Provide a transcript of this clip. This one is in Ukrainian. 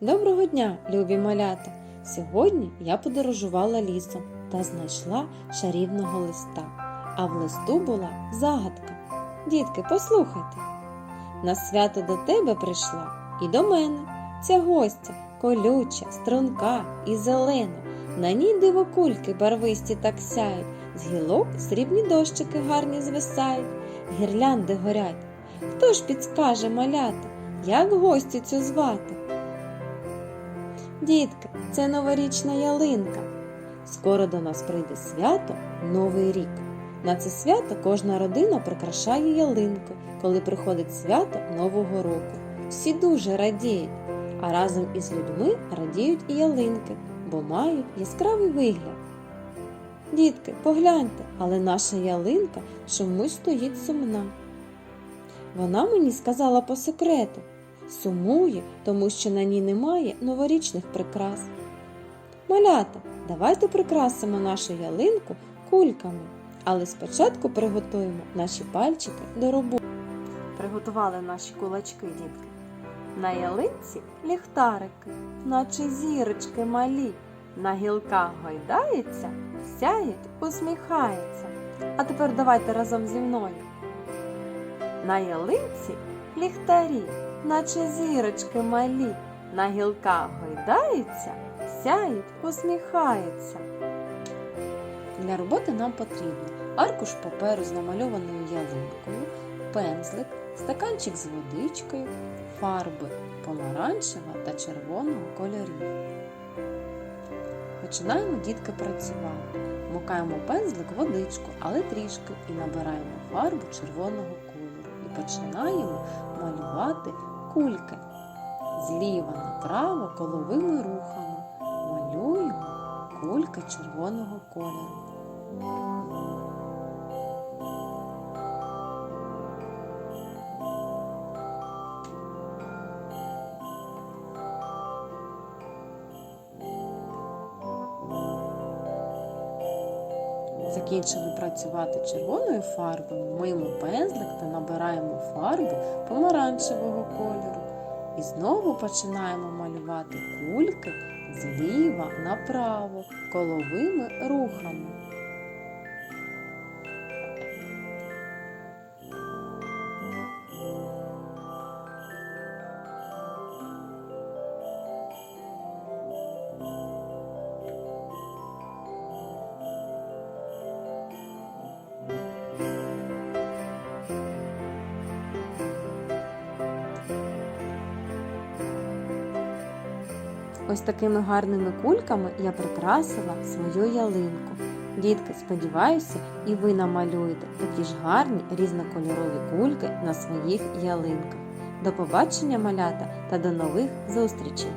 Доброго дня, любі малята! Сьогодні я подорожувала лісом та знайшла шарівного листа. А в листу була загадка. Дітки, послухайте. На свято до тебе прийшла і до мене ця гостя колюча, струнка і зелена. На ній дивокульки барвисті так сяють, з гілок срібні дощики гарні звисають, гірлянди горять. Хто ж підскаже малята, як гостю цю звати? Дітки, це новорічна ялинка. Скоро до нас прийде свято Новий рік. На це свято кожна родина прикрашає ялинку, коли приходить свято Нового року. Всі дуже радіють, а разом із людьми радіють і ялинки, бо мають яскравий вигляд. Дітки, погляньте, але наша ялинка чомусь стоїть сумна. Вона мені сказала по секрету, сумує, тому що на ній немає новорічних прикрас. Малята, давайте прикрасимо нашу ялинку кульками, але спочатку приготуємо наші пальчики до роботи. Приготували наші кулачки, дітки. На ялинці ліхтарики, наче зірочки малі. На гілках гойдаються, сяють, усміхаються. А тепер давайте разом зі мною. На ялинці ліхтарі, наче зірочки малі, на гілках гойдаються, сяють, усміхаються. Для роботи нам потрібно аркуш паперу з намальованою ялинкою, пензлик, стаканчик з водичкою, фарби помаранчева та червоного кольорів. Починаємо дітки працювати. Мукаємо пензлик водичку, але трішки, і набираємо фарбу червоного кольору. І починаємо малювати кульки. Зліва направо коловими рухами малюємо кульки червоного кольору. Закінчили працювати червоною фарбою, миємо пензлик та набираємо фарбу помаранчевого кольору. І знову починаємо малювати кульки зліва направо коловими рухами. Ось такими гарними кульками я прикрасила свою ялинку. Дітки, сподіваюся, і ви намалюєте такі ж гарні різнокольорові кульки на своїх ялинках. До побачення, малята, та до нових зустрічей!